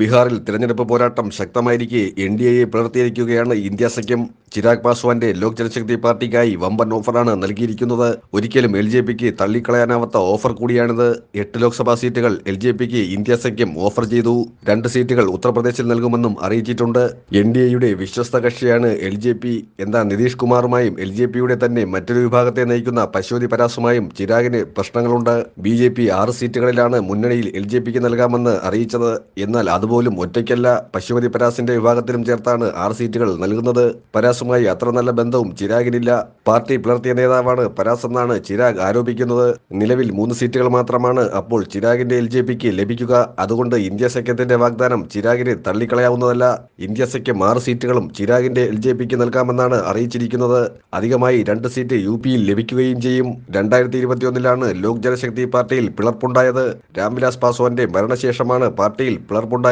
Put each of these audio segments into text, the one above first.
ബീഹാറിൽ തിരഞ്ഞെടുപ്പ് പോരാട്ടം ശക്തമായിരിക്കെ എൻ ഡി എയെ പിളർത്തിയിരിക്കുകയാണ് ഇന്ത്യ സഖ്യം. ചിരാഗ് പാസ്വാന്റെ ലോക് ജനശക്തി പാർട്ടിക്കായി വമ്പൻ ഓഫറാണ് നൽകിയിരിക്കുന്നത്. ഒരിക്കലും എൽ ജെ പിക്ക് തള്ളിക്കളയാനാവാത്ത ഓഫർ കൂടിയാണിത്. എട്ട് ലോക്സഭാ സീറ്റുകൾ എൽ ജെ പിക്ക് ഇന്ത്യ സഖ്യം ഓഫർ ചെയ്തു. രണ്ട് സീറ്റുകൾ ഉത്തർപ്രദേശിൽ നൽകുമെന്നും അറിയിച്ചിട്ടുണ്ട്. എൻ ഡി എയുടെ വിശ്വസ്ത കക്ഷിയാണ് എൽ ജെ പി. എന്നാൽ നിതീഷ് കുമാറുമായും എൽ ജെ പിയുടെ തന്നെ മറ്റൊരു വിഭാഗത്തെ നയിക്കുന്ന പശുപതി പരാസുമായും ചിരാഗിന് പ്രശ്നങ്ങളുണ്ട്. ബി ജെ പി ആറ് സീറ്റുകളിലാണ് മുന്നണിയിൽ എൽ ജെ പിക്ക് നൽകാമെന്ന് അറിയിച്ചത്. എന്നാൽ അതുപോലും ഒറ്റയ്ക്കല്ല പശുപതി പരാസിന്റെ വിഭാഗത്തിലും ചേർത്താണ് ആറ് സീറ്റുകൾ നൽകുന്നത്. പരാസുമായി അത്ര നല്ല ബന്ധവും ചിരാഗിനില്ല. പാർട്ടി പുലർത്തിയ നേതാവാണ് പരാസ് എന്നാണ് ചിരാഗ് ആരോപിക്കുന്നത്. നിലവിൽ മൂന്ന് സീറ്റുകൾ മാത്രമാണ് അപ്പോൾ ചിരാഗിന്റെ എൽ ജെ പിക്ക് ലഭിക്കുക. അതുകൊണ്ട് ഇന്ത്യ സഖ്യത്തിന്റെ വാഗ്ദാനം ചിരാഗിന് തള്ളിക്കളയാവുന്നതല്ല. ഇന്ത്യ സഖ്യം ആറ് സീറ്റുകളും ചിരാഗിന്റെ എൽ ജെ പിക്ക് നൽകാമെന്നാണ് അറിയിച്ചിരിക്കുന്നത്. അധികമായി രണ്ട് സീറ്റ് യു പിയിൽ ലഭിക്കുകയും ചെയ്യും. രണ്ടായിരത്തി ഇരുപത്തിയൊന്നിലാണ് ലോക് ജനശക്തി പാർട്ടിയിൽ പിളർപ്പുണ്ടായത്. രാംവിലാസ് പാസ്വാന്റെ മരണശേഷമാണ് പാർട്ടിയിൽ പിളർപ്പുണ്ടായത്.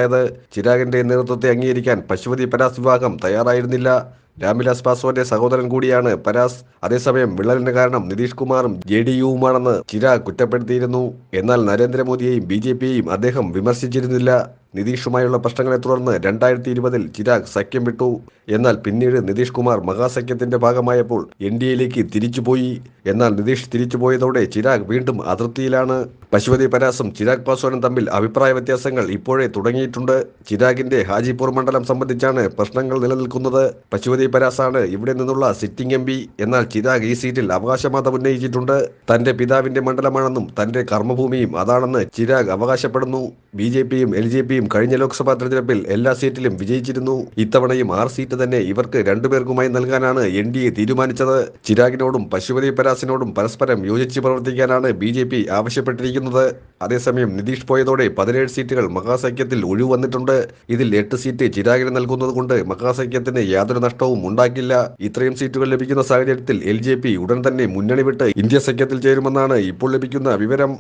ചിരാഗിന്റെ നേതൃത്വത്തെ അംഗീകരിക്കാൻ പശുപതി പരാസ് വിഭാഗം തയ്യാറായിരുന്നില്ല. രാംവിലാസ് പാസ്വാന്റെ സഹോദരൻ കൂടിയാണ് പരാസ്. അതേസമയം വിള്ളലിന് കാരണം നിതീഷ് കുമാറും ജെ ഡി യുവുമാണെന്ന് ചിരാഗ് കുറ്റപ്പെടുത്തിയിരുന്നു. എന്നാൽ നരേന്ദ്രമോദിയെയും ബി ജെ പിയെയും അദ്ദേഹം വിമർശിച്ചിരുന്നില്ല. നിതീഷുമായുള്ള പ്രശ്നങ്ങളെ തുടർന്ന് രണ്ടായിരത്തി ഇരുപതിൽ ചിരാഗ് സഖ്യം വിട്ടു. എന്നാൽ പിന്നീട് നിതീഷ് കുമാർ മഹാസഖ്യത്തിന്റെ ഭാഗമായപ്പോൾ എൻ ഡി എയിലേക്ക് തിരിച്ചുപോയി. എന്നാൽ നിതീഷ് തിരിച്ചുപോയതോടെ ചിരാഗ് വീണ്ടും അതിർത്തിയിലാണ് പശുപതി പരാസും ചിരാഗ് പാസ്വാനും തമ്മിൽ അഭിപ്രായ വ്യത്യാസങ്ങൾ ഇപ്പോഴേ തുടങ്ങിയിട്ടുണ്ട്. ചിരാഗിന്റെ ഹാജിപൂർ മണ്ഡലം സംബന്ധിച്ചാണ് പ്രശ്നങ്ങൾ നിലനിൽക്കുന്നത്. പശുപതി പരാസാണ് ഇവിടെ നിന്നുള്ള സിറ്റിംഗ് എം എന്നാൽ ചിരാഗ് ഈ സീറ്റിൽ അവകാശവാദം ഉന്നയിച്ചിട്ടുണ്ട്. തന്റെ പിതാവിന്റെ മണ്ഡലമാണെന്നും തന്റെ കർമ്മഭൂമിയും അതാണെന്ന് ചിരാഗ് അവകാശപ്പെടുന്നു. ബി ജെ പിയും എൽ ജെ പിയും കഴിഞ്ഞ ലോക്സഭാ തെരഞ്ഞെടുപ്പിൽ എല്ലാ സീറ്റിലും വിജയിച്ചിരുന്നു. ഇത്തവണയും ആറ് സീറ്റ് തന്നെ ഇവർക്ക് രണ്ടുപേർക്കുമായി നൽകാനാണ് എൻ ഡി എ തീരുമാനിച്ചത്. ചിരാഗിനോടും പശുപതി പരാസിനോടും പരസ്പരം യോജിച്ച് പ്രവർത്തിക്കാനാണ് ബി ജെ പി ആവശ്യപ്പെട്ടിരിക്കുന്നത്. അതേസമയം നിതീഷ് പോയതോടെ പതിനേഴ് സീറ്റുകൾ മഹാസഖ്യത്തിൽ ഒഴിവ് വന്നിട്ടുണ്ട് ഇതിൽ എട്ട് സീറ്റ് ചിരാഗിന് നൽകുന്നത് കൊണ്ട് മഹാസഖ്യത്തിന് യാതൊരു നഷ്ടവും ഉണ്ടാക്കില്ല ഇത്രയും സീറ്റുകൾ ലഭിക്കുന്ന സാഹചര്യത്തിൽ എൽ ഉടൻ തന്നെ മുന്നണി വിട്ട് ഇന്ത്യ സഖ്യത്തിൽ ചേരുമെന്നാണ് ഇപ്പോൾ ലഭിക്കുന്ന വിവരം.